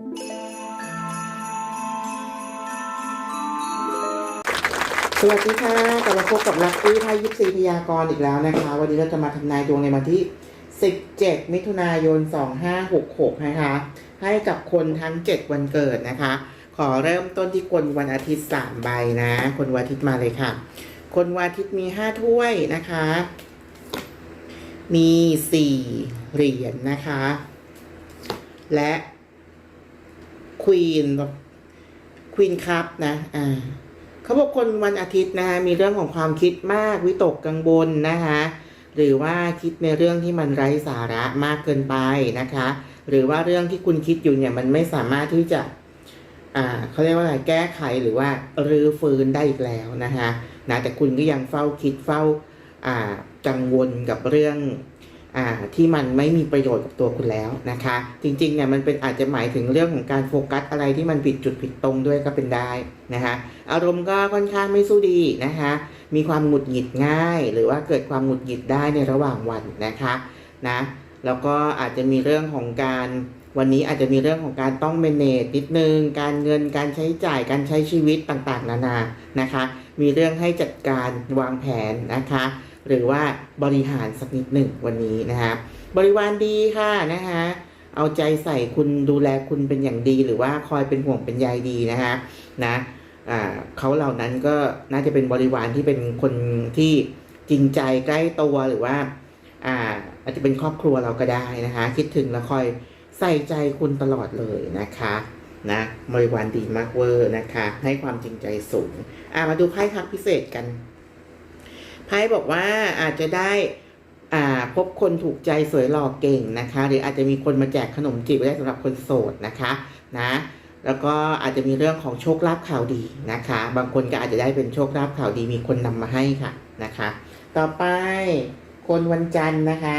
สวัสดีค่ะกลับมาพบกับลักกี้ไพ่ยิปซีพยากรณ์อีกแล้วนะคะ วันนี้เราจะมาทำนายดวงในวันที่ 17 มิถุนายน 2566 นะคะ ให้กับคนทั้ง 7 วันเกิดนะคะ ขอเริ่มต้นที่คนวันอาทิตย์ 3 ใบนะ คนวันอาทิตย์มาเลยค่ะ คนวันอาทิตย์มี 5 ถ้วยนะคะ มี 4 เหรียญนะคะ และ ควีนควีนคัพนะ อ่าเขาบอกคนวันอาทิตย์นะคะมีเรื่องของความคิดมากวิตกกังวลนะคะหรือว่าคิดในเรื่องที่มันไร้สาระมากเกินไปนะคะ หรือว่าเรื่องที่คุณคิดอยู่เนี่ยมันไม่สามารถที่จะอ่าเขาเรียกว่าอะไรแก้ไขหรือว่ารื้อฟื้นได้อีกแล้วนะคะนะแต่คุณก็ยังเฝ้าคิดเฝ้าอ่ากังวลกับเรื่อง ที่มันไม่มีประโยชน์กับตัวคุณแล้วนะคะ จริงๆเนี่ยมันเป็นอาจจะหมายถึงเรื่องของการโฟกัสอะไรที่มันผิดจุดผิดตรงด้วยก็เป็นได้นะคะอารมณ์ก็ค่อนข้างไม่สู้ดีนะคะ มีความหงุดหงิดง่าย หรือว่าเกิดความหงุดหงิดได้ในระหว่างวันนะคะนะแล้วก็อาจจะมีเรื่องของการวันนี้อาจจะมีเรื่องของการต้อง manage นิดนึง การเงินการใช้จ่ายการใช้ชีวิตต่างๆ นานานะคะ มีเรื่องให้จัดการวางแผนนะคะ หรือว่าบริหารสักนิดหนึ่งวันนี้นะคะบริวารดีค่ะนะคะเอาใจใส่คุณดูแลคุณเป็นอย่างดี หรือว่าคอยเป็นห่วงเป็นใยดีนะคะนะเขาเหล่านั้นก็น่าจะเป็นบริวารที่เป็นคนที่จริงใจใกล้ตัวหรือว่าอาอาจจะเป็นครอบครัวเราก็ได้นะคะ คิดถึงแล้วคอยใส่ใจคุณตลอดเลยนะคะนะบริวารดีมากเวอร์นะคะ ให้ความจริงใจสูง อ่ามาดูไพ่คักพิเศษกัน ไพ่บอกว่าอาจจะได้อ่าพบคนถูกใจสวยหล่อเก่งนะคะ หรืออาจจะมีคนมาแจกขนมจีบได้สำหรับคนโสดนะคะนะแล้วก็อาจจะมีเรื่องของโชคลาภข่าวดีนะคะ บางคนก็อาจจะได้เป็นโชคลาภข่าวดีมีคนนำมาให้ค่ะนะคะ ต่อไปคนวันจันทร์นะคะ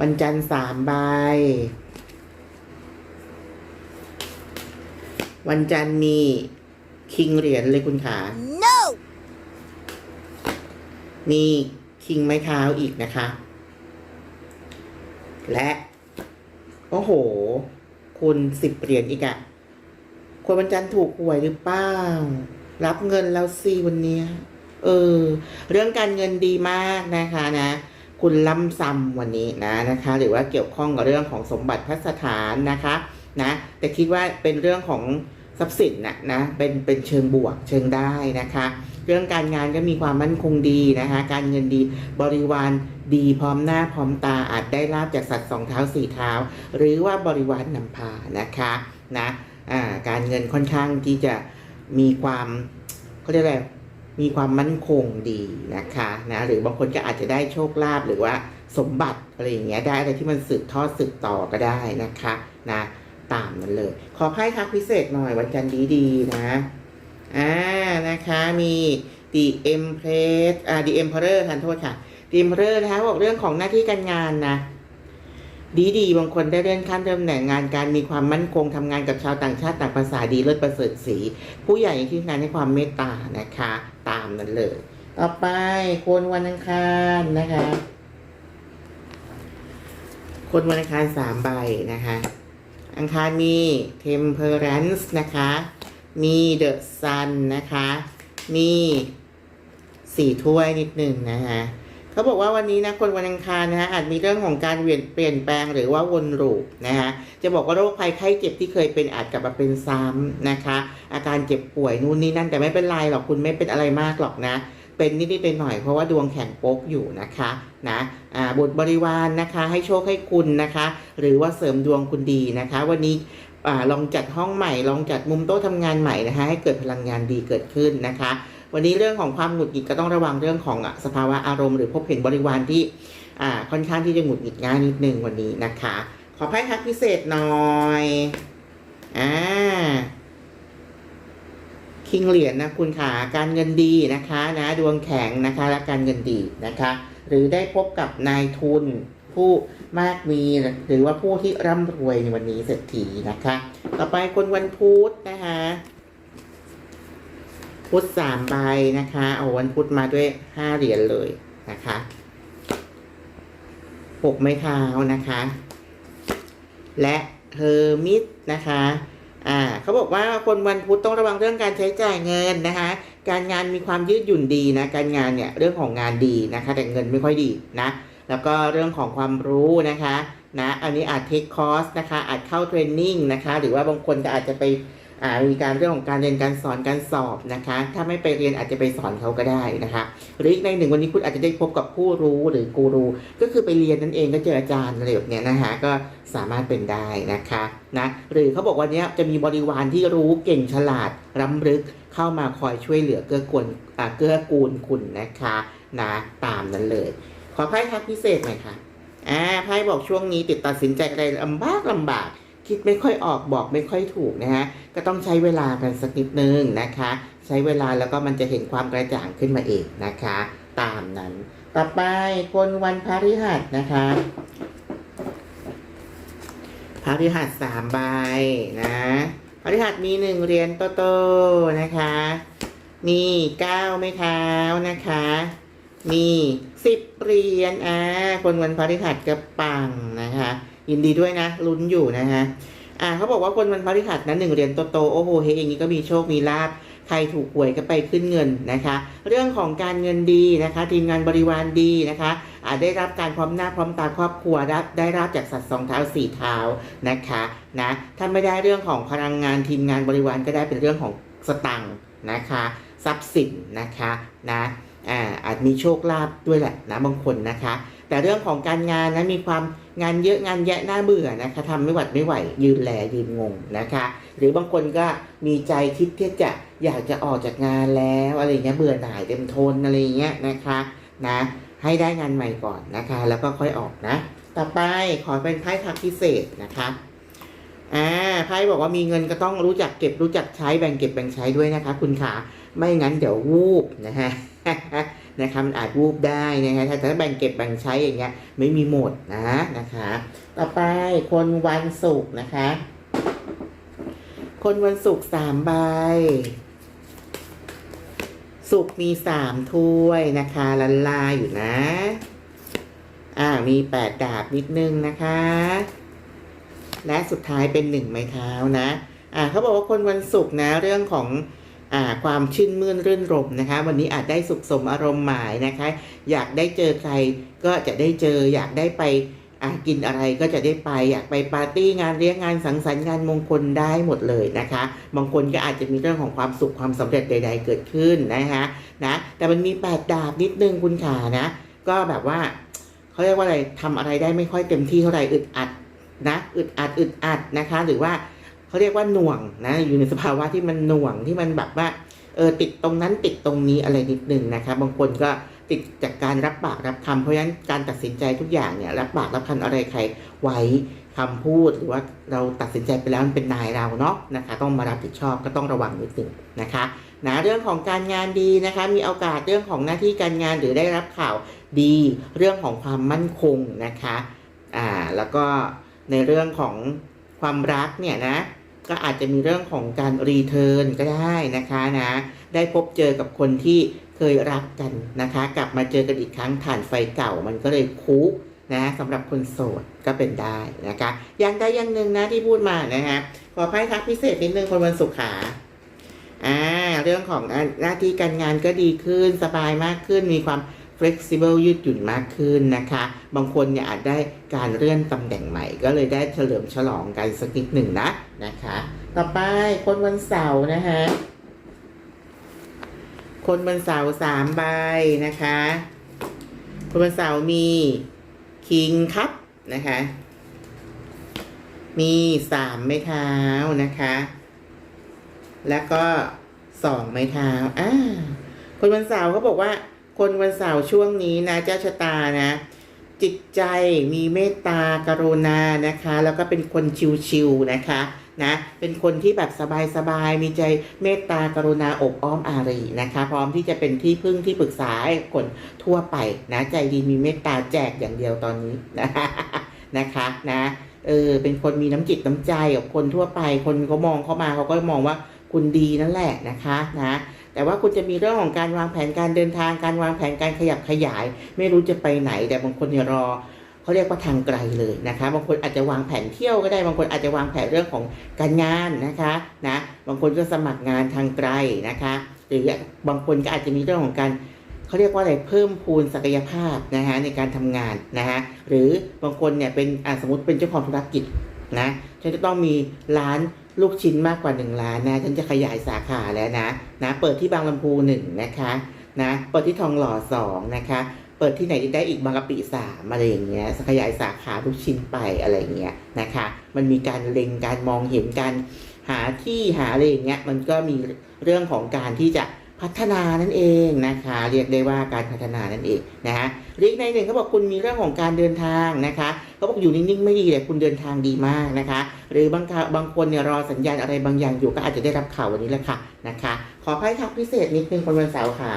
วันจันทร์สามใบวันจันทร์มีคิงเหรียญเลยคุณขา No! มีคิงไม้เท้าอีกนะคะ และโอ้โห คุณสิบเหรียญอีกอะคนวันจันทร์ถูกหวยหรือเปล่า รับเงินแล้วสิวันนี้ เออ เรื่องการเงินดีมากนะคะนะ คุณล่ำซ้ำวันนี้นะนะคะ หรือว่าเกี่ยวข้องกับเรื่องของสมบัติพัสถานนะคะ นะ แต่คิดว่าเป็นเรื่องของทรัพย์สินนะนะ เป็นเป็นเชิงบวกเชิงได้นะคะ เรื่องการงานก็มีความมั่นคงดีนะคะการเงินดีบริวารดีพร้อมหน้าพร้อมตาอาจได้ลาบจากสัตว์สองเท้าสี่เท้า หรือว่าบริวารนำพานะคะนะการเงินค่อนข้างที่จะมีความเขาเรียกอะไรมีความมั่นคงดีนะคะนะหรือบางคนก็อาจจะได้โชคลาภหรือว่าสมบัติอะไรอย่างเงี้ยได้อะไรที่มันสืบทอดสืบต่อก็ได้นะคะนะตามนั้นเลย ขอไพ่ทักพิเศษหน่อยวันจันทร์ดีๆนะ อ่านะคะมี The Empress อ่า The Emperor ทันโทษค่ะ The Emperor นะคะบอกเรื่องของหน้าที่การงานนะดีดีบางคนได้เลื่อนขั้นเริ่มแหน่งงานการมีความมั่นคงทำงานกับชาวต่างชาติต่างภาษาดีเลิศประเสริฐสีผู้ใหญ่ที่งานให้ความเมตตานะคะ ตามนั้นเลย ต่อไปคนวันอังคารนะคะ คนวันอังคารสามใบนะคะ อังคารมี Temperance นะคะ มี The Sun นนะคะ มีสี่ถ้วยนิดหนึ่งนะคะเขาบอกว่าวันนี้นะคนวันอังคารนะฮะอาจมีเรื่องของการเปลี่ยนเปลี่ยนแปลงหรือว่าวนลูปนะคะจะบอกว่าโรคภัยไข้เจ็บที่เคยเป็นอาจกลับมาเป็นซ้ำนะคะ อาการเจ็บป่วยนู่นนี่นั่นแต่ไม่เป็นไรหรอกคุณไม่เป็นอะไรมากหรอกนะเป็นนิดๆหน่อยๆเพราะว่าดวงแข็งโป๊กอยู่นะคะนะบุตรบริวารนนะคะ ให้โชคให้คุณนะคะ หรือว่าเสริมดวงคุณดีนะคะ วันนี้ อลองจัดห้องใหม่ ลองจัดมุมโต๊ะทำงานใหม่นะคะ ให้เกิดพลังงานดีเกิดขึ้นนะคะ วันนี้เรื่องของความหงุดหงิดก็ต้องระวังเรื่องของอะสภาวะอารมณ์หรือพบเห็นบริวารที่อ่าค่อนข้างที่จะหงุดหงิดง่ายนิดนึงวันนี้นะคะ ขอไพ่ทักพิเศษหน่อยอ่าคิงเหรียญนะคุณขาการเงินดีนะคะนะดวงแข็งนะคะและการเงินดีนะคะ หรือได้พบกับนายทุน ผู้มากมีหรือว่าผู้ที่ร่ำรวยในวันนี้เศรษฐีนะคะ ต่อไปคนวันพุธนะคะพุธสามใบนะคะเอาวันพุธมาด้วยห้าเหรียญเลยนะคะหกไม้เท้านะคะ และเทอร์มิตนะคะอ่าเขาบอกว่าคนวันพุธต้องระวังเรื่องการใช้จ่ายเงินนะคะ การงานมีความยืดหยุ่นดีนะ การงานเนี่ยเรื่องของงานดีนะคะ แต่เงินไม่ค่อยดีนะ แล้วก็เรื่องของความรู้นะคะนะอันนี้อาจเทคคอร์สนะคะอาจเข้าเทรนนิ่งนะคะหรือว่าบางคนก็อาจจะไปมีการเรื่องของการเรียนการสอนการสอบนะคะ ถ้าไม่ไปเรียนอาจจะไปสอนเขาก็ได้นะคะ หรืออีกในหนึ่งวันนี้คุณอาจจะได้พบกับผู้รู้หรือกูรูก็คือไปเรียนนั่นเองก็เจออาจารย์อะไรแบบเนี้ยนะคะก็สามารถเป็นได้นะคะนะหรือเขาบอกวันนี้จะมีบริวารที่รู้เก่งฉลาดล้ำลึกเข้ามาคอยช่วยเหลือเกื้อกูลอาเกื้อกูลคุณนะคะนะตามนั้นเลย ขอไพ่ทักพิเศษหน่อยค่ะอ่าไพ่บอกช่วงนี้ติดตัดสินใจอะไรลำบากลำบาก คิดไม่ค่อยออกบอกไม่ค่อยถูกนะฮะก็ต้องใช้เวลากันสักนิดนึงนะคะ ใช้เวลาแล้วก็มันจะเห็นความกระจ่างขึ้นมาเองนะคะ ตามนั้น ต่อไปคนวันพฤหัสนะคะพฤหัสสามใบนะพฤหัสมีหนึ่งเหรียญโตๆนะคะมีเก้าไม้เท้านะคะ มีสิบเหรียญอ่าคนวันพฤหัสก็ปังนะคะ ยินดีด้วยนะลุ้นอยู่นะฮะอ่าเขาบอกว่าคนวันพฤหัสนั้นหนึ่งเหรียญโตๆโอ้โหเฮงนี้ก็มีโชคมีลาบใครถูกหวยก็ไปขึ้นเงินนะคะ เรื่องของการเงินดีนะคะ ทีมงานบริวารดีนะคะอาจได้รับการพร้อมหน้าพร้อมตาครอบครัวได้ได้รับจากสัตว์สองเท้าสี่เท้านะคะนะถ้าไม่ได้เรื่องของพลังงานทีมงานบริวารก็ได้เป็นเรื่องของสตังค์นะคะ ทรัพย์สินนะคะนะ อ่าอาจมีโชคลาภด้วยแหละนะบางคนนะคะ แต่เรื่องของการงานนะมีความงานเยอะงานแยะน่าเบื่อนะคะทำไม่หวัดไม่ไหวยืนแลยืนงงนะคะ หรือบางคนก็มีใจคิดที่จะอยากจะออกจากงานแล้วอะไรเงี้ยเบื่อหน่ายเต็มทนอะไรเงี้ยนะคะนะให้ได้งานใหม่ก่อนนะคะ แล้วก็ค่อยออกนะ ต่อไปขอเป็นไพ่ทักพิเศษนะคะอ่าไพ่บอกว่ามีเงินก็ต้องรู้จักเก็บรู้จักใช้แบ่งเก็บแบ่งใช้ด้วยนะคะ คุณขาไม่งั้นเดี๋ยววูบนะฮะ นะคะมันอาจวูบได้นะคะถ้าแบ่งเก็บแบ่งใช้อย่างเงี้ยไม่มีหมดนะนะคะ ต่อไปคนวันศุกร์นะคะ คนวันศุกร์สามใบศุกร์มีสามถ้วยนะคะลันลาอยู่นะ อ่ามีแปดดาบนิดนึงนะคะ และสุดท้ายเป็นหนึ่งไม้เท้านะ อ่าเขาบอกว่าคนวันศุกร์นะ เรื่องของ ความชื่นมื่นรื่นรมนะคะ วันนี้อาจได้สุขสมอารมณ์หมายนะคะ อยากได้เจอใครก็จะได้เจอ อยากได้ไปกินอะไรก็จะได้ไป อยากไปปาร์ตี้งานเลี้ยงงานสังสรรค์งานมงคลได้หมดเลยนะคะ บางคนก็อาจจะมีเรื่องของความสุขความสำเร็จใด ๆ เกิดขึ้นนะคะนะแต่มันมีแปดดาบนิดนึงคุณขานะ ก็แบบว่าเขาเรียกว่าอะไรทำอะไรได้ไม่ค่อยเต็มที่เท่าไหร่อึดอัดนะอึดอัดอึดอัดนะคะ หรือว่า เขาเรียกว่าหน่วงนะ อยู่ในสภาวะที่มันหน่วงที่มันแบบว่าเออติดตรงนั้นติดตรงนี้อะไรนิดนึงนะคะบางคนก็ติดจากการรับปากรับคำเพราะฉะนั้นการตัดสินใจทุกอย่างเนี่ยรับปากรับคำอะไรใครไว้คำพูดหรือว่าเราตัดสินใจไปแล้วมันเป็นนายเราเนาะนะคะ ต้องมารับผิดชอบก็ต้องระวังนิดนึงนะคะนะเรื่องของการงานดีนะคะ มีโอกาสเรื่องของหน้าที่การงานหรือได้รับข่าวดีเรื่องของความมั่นคงนะคะอ่าแล้วก็ในเรื่องของ ความรักเนี่ยนะก็อาจจะมีเรื่องของการรีเทิร์นก็ได้นะคะนะได้พบเจอกับคนที่เคยรักกันนะคะ กลับมาเจอกันอีกครั้งฐานไฟเก่ามันก็เลยคุนะสำหรับคนโสดก็เป็นได้นะคะอย่างใดอย่างหนึ่งนะที่พูดมานะฮะขอไพ่ทักพิเศษนิดนึงคนวันศุกร์ขาอ่าเรื่องของหน้าที่การงานก็ดีขึ้นสบายมากขึ้นมีความ flexible ยืดหยุ่นมากขึ้นนะคะ บางคนเนี่ยอาจได้การเลื่อนตำแหน่งใหม่ ก็เลยได้เฉลิมฉลองกันสักนิดหนึ่งนะนะคะ ต่อไปคนวันเสาร์นะคะคนวันเสาร์สามใบนะคะ คนวันเสาร์มีคิงครับนะคะ มีสามไม้เท้านะคะ แล้วก็สองไม้เท้าอ่าคนวันเสาร์เขาบอกว่า คนวันเสาร์ช่วงนี้นะเจ้าชะตานะ จิตใจมีเมตตากรุณานะคะ แล้วก็เป็นคนชิวๆนะคะนะเป็นคนที่แบบสบายๆมีใจเมตตากรุณาอบอ้อมอารีนะคะ พร้อมที่จะเป็นที่พึ่งที่ปรึกษาให้คนทั่วไปนะใจดีมีเมตตาแจกอย่างเดียวตอนนี้นะนะคะนะเออเป็นคนมีน้ำจิตน้ำใจกับคนทั่วไป คนเขามองเข้ามาเขาก็มองว่าคุณดีนั่นแหละนะคะนะ แต่ว่าคุณจะมีเรื่องของการวางแผนการเดินทางการวางแผนการขยับขยาย ไม่รู้จะไปไหน แต่บางคนเนี่ยรอเขาเรียกว่าทางไกลเลยนะคะบางคนอาจจะวางแผนเที่ยวก็ได้ บางคนอาจจะวางแผนเรื่องของการงานนะคะนะบางคนก็สมัครงานทางไกลนะคะหรือบางคนก็อาจจะมีเรื่องของการเขาเรียกว่าอะไรเพิ่มพูนศักยภาพนะคะในการทำงานนะคะหรือบางคนเนี่ยเป็นสมมติเป็นเจ้าของธุรกิจนะฉันจะต้องมีร้าน ลูกชิ้นมากกว่าหนึ่งร้านนะ ฉันจะขยายสาขาแล้วนะนะ เปิดที่บางลำพูหนึ่งนะคะนะเปิดที่ทองหล่อสองนะคะ เปิดที่ไหนได้อีกบางกะปิสามอะไรอย่างเงี้ยขยายสาขาลูกชิ้นไปอะไรอย่างเงี้ยนะคะ มันมีการเล็งการมองเห็นการหาที่หาอะไรอย่างเงี้ยมันก็มีเรื่องของการที่จะ พัฒนานั่นเองนะคะ เรียกได้ว่าการพัฒนานั่นเองนะคะเรียกในหนึ่งเขาบอกคุณมีเรื่องของการเดินทางนะคะเขาบอกอยู่นิ่งๆไม่ดีแต่คุณเดินทางดีมากนะคะ หรือบางครบางคนเนี่ยรอสัญญาณอะไรบางอย่างอยู่ก็อาจจะได้รับข่าววันนี้แหละค่ะนะคะ ขอไพ่ทักพิเศษนิดนึงคนวันเสาร์ค่ะ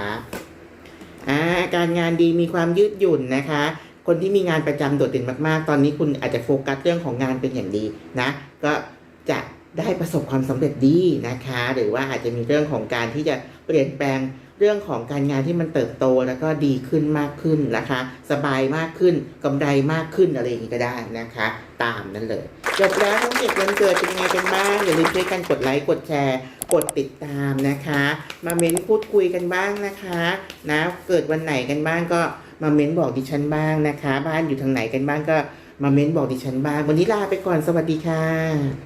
อ่าการงานดีมีความยืดหยุ่นนะคะคนที่มีงานประจำโดดเด่นมากๆ ตอนนี้คุณอาจจะโฟกัสเรื่องของงานเป็นอย่างดีนะ ก็จะ ได้ประสบความสำเร็จดีนะคะ หรือว่าอาจจะมีเรื่องของการที่จะเปลี่ยนแปลงเรื่องของการงานที่มันเติบโตแล้วก็ดีขึ้นมากขึ้นนะคะ สบายมากขึ้นกำไรมากขึ้นอะไรอย่างนี้ก็ได้นะคะ ตามนั้นเลยจบแล้วทั้งเจ็ดวันเกิดเป็นยังไงกันบ้างอย่าลืมช่วยกันกดไลค์กดแชร์ กดติดตามนะคะ มาเม้นพูดคุยกันบ้างนะคะนะเกิดวันไหนกันบ้างก็มาเม้นบอกดิฉันบ้างนะคะ บ้านอยู่ทางไหนกันบ้างก็มาเม้นบอกดิฉันบ้าง วันนี้ลาไปก่อนสวัสดีค่ะ